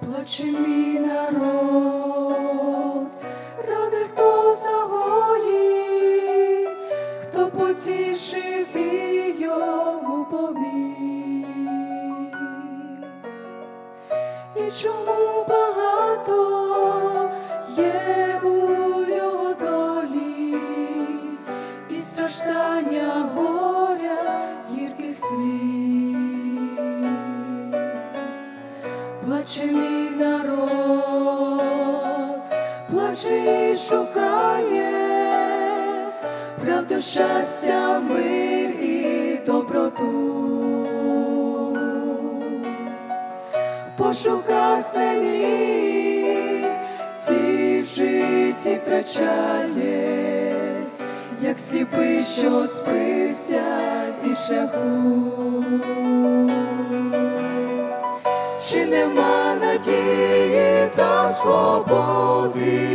плаче народ, ради хто загоїть, хто потішив йому поміг. І чому багато є у і страждання горя, гірких сліз, плаче мій народ, плаче і шукає правду, щастя, мир і доброту в пошуках ці в житті втрачає, як сліпий, що спився зі шляху. Чи нема надії та свободи,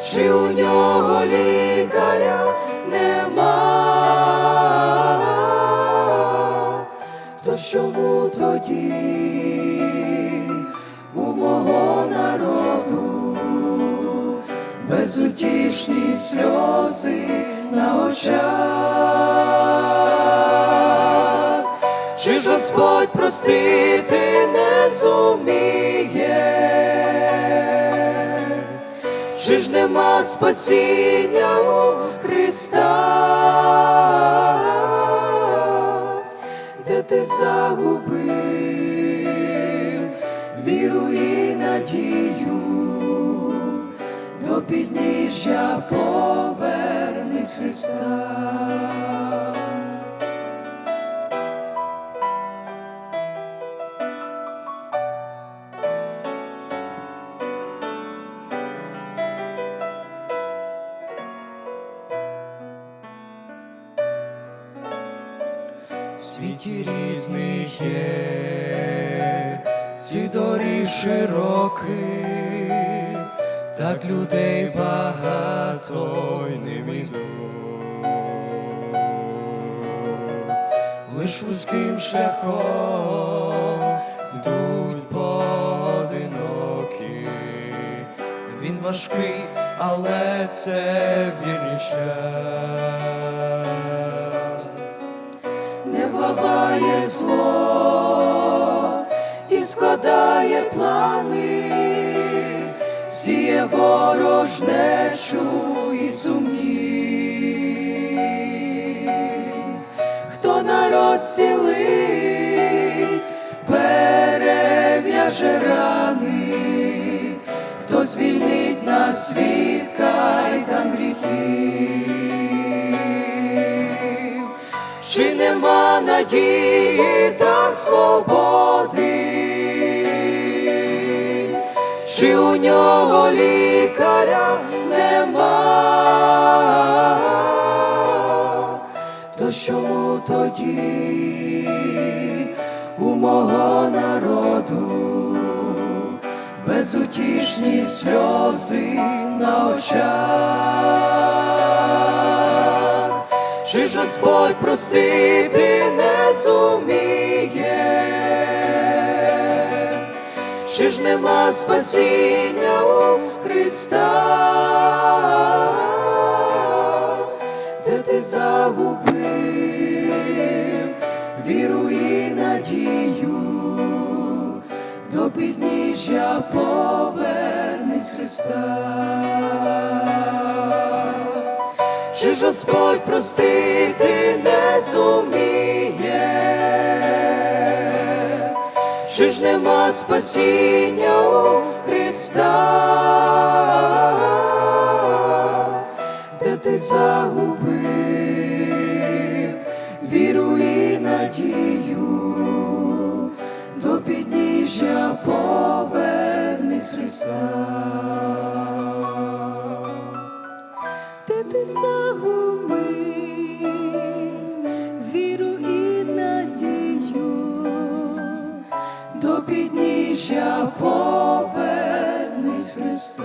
чи у нього лікаря нема, то чому тоді у мого народу безутішні сльози на очах? Чи ж Господь простити не зуміє? Чи ж нема спасіння у Христа? Де ти загубив віру і надію, до підніжжя повернись Христа. Світі різних є, ці доріг широкі, так людей багато й не йдуть. Лиш вузьким шляхом йдуть поодинокі. Він важкий, але це вірний шлях. Вгаває зло і складає плани, сіє ворожнечу і сумнів. Хто народ цілить, перев'яже рани, хто звільнить нас від кайдан гріхів. Нема надії та свободи, чи у нього лікаря нема, то чому тоді у мого народу безутішні сльози на очах? Господь простити не зуміє? Чи ж нема спасіння у Христа? Де ти загубив віру і надію, до підніжжя повернись Христа? Чи ж Господь простити не зуміє? Чи ж нема спасіння у Христа? Де ти загубив віру і надію, до підніжжя повернись Христа? Ти загубив до підніжжя повернись Христа.